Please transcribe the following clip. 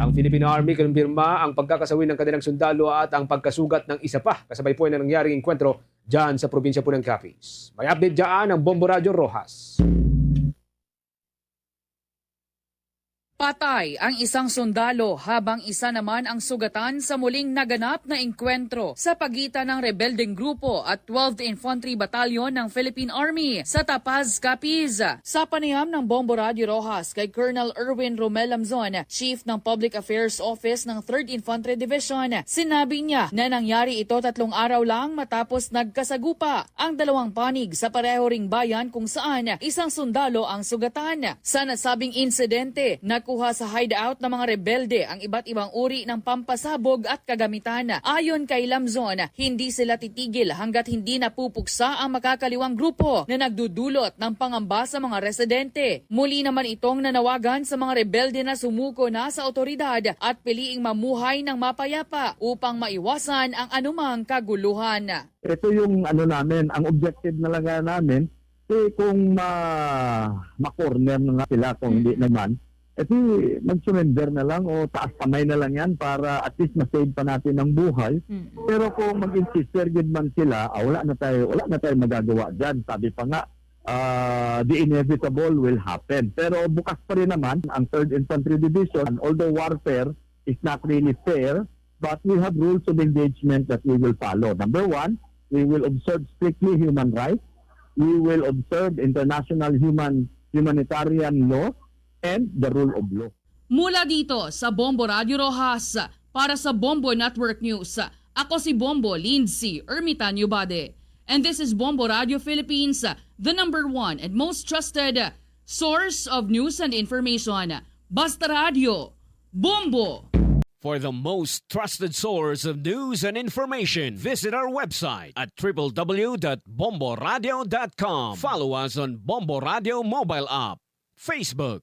Ang Philippine Army kinumpirma ang pagkakasawi ng kanilang sundalo at ang pagkasugat ng isa pa kasabay po ng nangyaring enkwentro dyan sa probinsya po ng Capiz. May update dyan ang Bombo Radio Rojas. Patay ang isang sundalo habang isa naman ang sugatan sa muling naganap na engkwentro sa pagitan ng rebeldeng grupo at 12th Infantry Battalion ng Philippine Army sa Tapaz, Capiz. Sa panayam ng Bombo Radio Rojas kay Colonel Erwin Romel Lamzon, Chief ng Public Affairs Office ng 3rd Infantry Division, sinabi niya na nangyari ito tatlong araw lang matapos nagkasagupa ang dalawang panig sa pareho ring bayan kung saan isang sundalo ang sugatan. Sa nasabing insidente, nakuha sa hideout ng mga rebelde ang iba't ibang uri ng pampasabog at kagamitan. Ayon kay Lamzon, hindi sila titigil hanggat hindi napupuksa ang makakaliwang grupo na nagdudulot ng pangamba sa mga residente. Muli naman itong nanawagan sa mga rebelde na sumuko na sa otoridad at piliing mamuhay ng mapayapa upang maiwasan ang anumang kaguluhan. ito yung ano namin, ang objective na lang namin, eh kung ma ma-corner na sila kung hindi naman, eh di mag-surrender na lang o taas kamay na lang yan para at least ma-save pa natin ang buhay. Pero kung mag-insist good man sila, ah, wala na tayo, wala na tayo magagawa diyan. Sabi pa nga, ah, the inevitable will happen. Pero bukas pa rin naman ang 3rd Infantry Division, although warfare is not really fair, but we have rules of engagement that we will follow. Number one, we will observe strictly human rights. We will observe international human humanitarian law and the rule of law. Mula dito sa Bombo Radio Rojas, para sa Bombo Network News, ako si Bombo Lindsay Ermitanyo Bade. And this is Bombo Radio Philippines, the number one and most trusted source of news and information. Basta Radio, Bombo! For the most trusted source of news and information, visit our website at www.bomboradio.com. Follow us on Bombo Radio mobile app, Facebook,